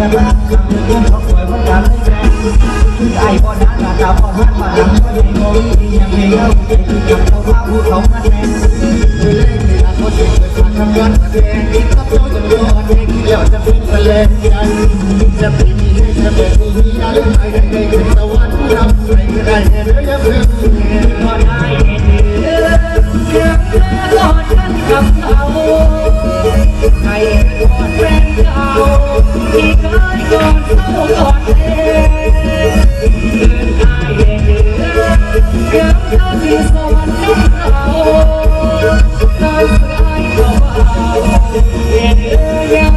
งิงล้านคำนึงยิ่งเขาป่วยเพราะการไม่แรงคือไอ้บอนัดหนตาตาบอนัดมาดังก็ยังงงดียังไม่เล่าใจที่กับเขาว่าผู้เขามันแน่คือเลานในหลักคนเด็กากิดมาทำงานมาแดงกินกับเขาจนยอดเองกินแล้วจะเป็นแมลงยันจะไม่มีให้จะเป็นมีอะไรไปได้ในสวรรค์รับไปก็ได้แค่เนื้อเยื่อน Yeah.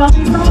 啊